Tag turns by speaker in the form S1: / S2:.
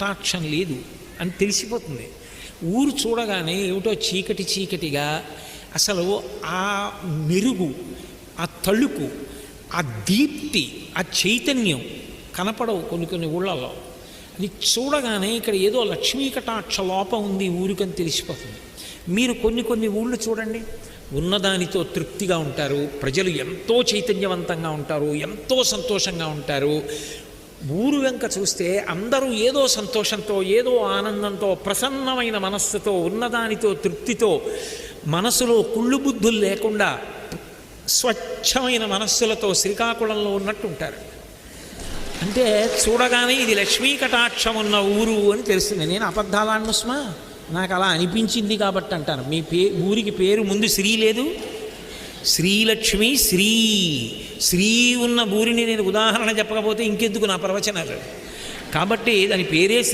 S1: కటాక్షం లేదు అని తెలిసిపోతుంది. ఊరు చూడగానే ఏమిటో చీకటి చీకటిగా అసలు ఆ మెరుగు ఆ తళుకు ఆ దీప్తి ఆ చైతన్యం కనపడవు కొన్ని కొన్ని ఊళ్ళల్లో. అది చూడగానే ఇక్కడ ఏదో లక్ష్మీ కటాక్ష లోపం ఉంది ఊరికని తెలిసిపోతుంది. మీరు కొన్ని కొన్ని ఊళ్ళు చూడండి. ఉన్నదానితో తృప్తిగా ఉంటారు. ప్రజలు ఎంతో చైతన్యవంతంగా ఉంటారు ఎంతో సంతోషంగా ఉంటారు. ఊరు వెంక చూస్తే అందరూ ఏదో సంతోషంతో ఏదో ఆనందంతో ప్రసన్నమైన మనస్సుతో ఉన్నదానితో తృప్తితో మనసులో కుళ్ళు బుద్ధులు లేకుండా స్వచ్ఛమైన మనస్సులతో శ్రీకాకుళంలో ఉన్నట్టు ఉంటారు. అంటే చూడగానే ఇది లక్ష్మీ కటాక్షం ఉన్న ఊరు అని తెలుస్తుంది. నేను అబద్ధాలాన్ని సుమా నాకు అలా అనిపించింది కాబట్టి అంటాను. మీ పే ఊరికి పేరు ముందు శ్రీ లేదు శ్రీలక్ష్మి శ్రీ శ్రీ ఉన్న ఊరిని నేను ఉదాహరణ చెప్పకపోతే ఇంకెందుకు నా ప్రవచనాలు? కాబట్టి దాని పేరే